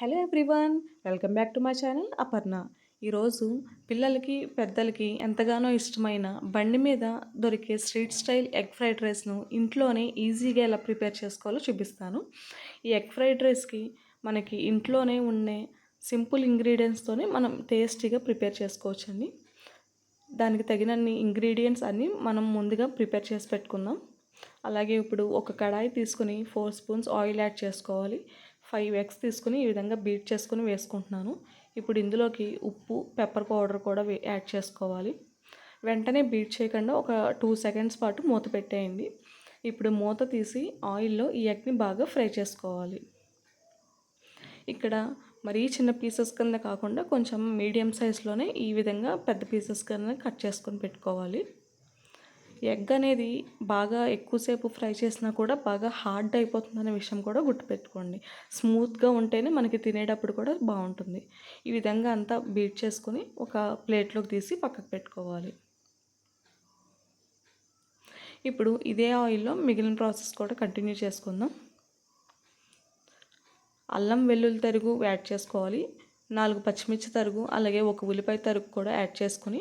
Hello everyone welcome back to my channel Aparna. ఈరోజు పిల్లలకి పెద్దలకి ఎంతగానో ఇష్టమైన బండి మీద దొరికే స్ట్రీట్ స్టైల్ ఎగ్ ఫ్రైడ్ రైస్ను ఇంట్లోనే ఈజీగా ఎలా ప్రిపేర్ చేసుకోవాలో చూపిస్తాను. ఈ ఎగ్ ఫ్రైడ్ రైస్కి మనకి ఇంట్లోనే ఉండే సింపుల్ ఇంగ్రీడియంట్స్తోనే మనం టేస్టీగా ప్రిపేర్ చేసుకోవచ్చండి. దానికి తగినన్ని ఇంగ్రీడియంట్స్ అన్నీ మనం ముందుగా ప్రిపేర్ చేసి పెట్టుకుందాం. అలాగే ఇప్పుడు ఒక కడాయి తీసుకుని ఫోర్ స్పూన్స్ ఆయిల్ యాడ్ చేసుకోవాలి. ఫైవ్ ఎగ్స్ తీసుకుని ఈ విధంగా బీట్ చేసుకుని వేసుకుంటున్నాను. ఇప్పుడు ఇందులోకి ఉప్పు పెప్పర్ పౌడర్ కూడా యాడ్ చేసుకోవాలి. వెంటనే బీట్ చేయకుండా ఒక టూ సెకండ్స్ పాటు మూత పెట్టేయండి. ఇప్పుడు మూత తీసి ఆయిల్లో ఈ ఎగ్ని బాగా ఫ్రై చేసుకోవాలి. ఇక్కడ మరీ చిన్న పీసెస్ కింద కాకుండా కొంచెం మీడియం సైజులోనే ఈ విధంగా పెద్ద పీసెస్ కింద కట్ చేసుకొని పెట్టుకోవాలి. ఎగ్ అనేది బాగా ఎక్కువసేపు ఫ్రై చేసినా కూడా బాగా హార్డ్ అయిపోతుందనే విషయం కూడా గుర్తుపెట్టుకోండి. స్మూత్గా ఉంటేనే మనకి తినేటప్పుడు కూడా బాగుంటుంది. ఈ విధంగా అంతా బీట్ చేసుకొని ఒక ప్లేట్లోకి తీసి పక్కకు పెట్టుకోవాలి. ఇప్పుడు ఇదే ఆయిల్లో మిగిలిన ప్రాసెస్ కూడా కంటిన్యూ చేసుకుందాం. అల్లం వెల్లుల్లి తరుగు యాడ్ చేసుకోవాలి. నాలుగు పచ్చిమిర్చి తరుగు అలాగే ఒక ఉల్లిపాయ తరుగు కూడా యాడ్ చేసుకుని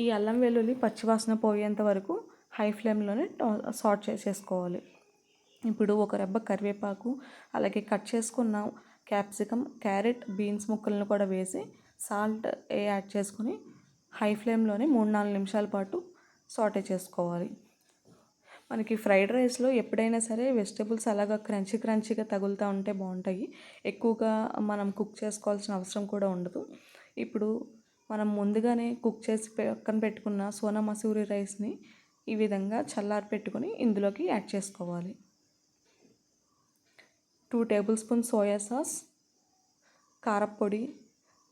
ఈ అల్లం వెల్లుల్లి పచ్చివాసన పోయేంత వరకు హై ఫ్లేమ్లోనే సార్ట్ చేసేసుకోవాలి ఇప్పుడు ఒక రెబ్బ కరివేపాకు అలాగే కట్ చేసుకున్న క్యాప్సికమ్ క్యారెట్ బీన్స్ ముక్కలను కూడా వేసి సాల్ట్ యాడ్ చేసుకుని హై ఫ్లేమ్లోనే మూడు నాలుగు నిమిషాల పాటు సాటే చేసుకోవాలి. మనకి ఫ్రైడ్ రైస్లో ఎప్పుడైనా సరే వెజిటేబుల్స్ అలాగా క్రంచీ క్రంచీగా తగులుతూ ఉంటే బాగుంటాయి. ఎక్కువగా మనం కుక్ చేసుకోవాల్సిన అవసరం కూడా ఉండదు. ఇప్పుడు మనం ముందుగానే కుక్ చేసి పక్కన పెట్టుకున్న సోనా మసూరి రైస్ని ఈ విధంగా చల్లారి పెట్టుకొని ఇందులోకి యాడ్ చేసుకోవాలి. Two table spoon soya sauce కారపొడి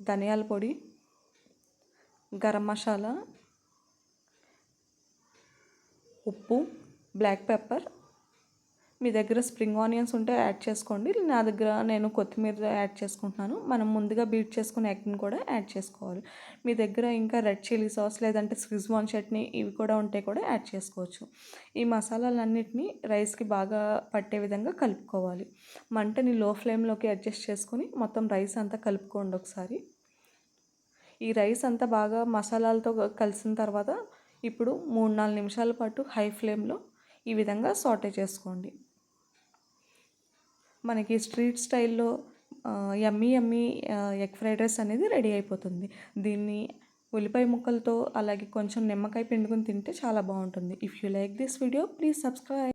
ధనియాల పొడి గరం మసాలా ఉప్పు బ్లాక్ పెప్పర్ మీ దగ్గర స్ప్రింగ్ ఆనియన్స్ ఉంటే యాడ్ చేసుకోండి. నా దగ్గర నేను కొత్తిమీర యాడ్ చేసుకుంటున్నాను. మనం ముందుగా బీట్ చేసుకున్న ఎగ్ని కూడా యాడ్ చేసుకోవాలి. మీ దగ్గర ఇంకా రెడ్ చిల్లీ సాస్ లేదంటే స్విజ్వాన్ చట్నీ ఇవి కూడా ఉంటే కూడా యాడ్ చేసుకోవచ్చు. ఈ మసాలాలన్నింటినీ రైస్కి బాగా పట్టే విధంగా కలుపుకోవాలి. మంటని లో ఫ్లేమ్లోకి అడ్జస్ట్ చేసుకుని మొత్తం రైస్ అంతా కలుపుకోండి ఒకసారి. ఈ రైస్ అంతా బాగా మసాలాలతో కలిసిన తర్వాత ఇప్పుడు మూడు నాలుగు నిమిషాల పాటు హై ఫ్లేమ్లో ఈ విధంగా సాటే చేసుకోండి. మనకి స్ట్రీట్ స్టైల్లో yummy yummy egg fried rice అనేది రెడీ అయిపోతుంది. దీన్ని ఉల్లిపాయ ముక్కలతో అలాగే కొంచెం నిమ్మకాయ పిండుకొని తింటే చాలా బాగుంటుంది. If you like this video please subscribe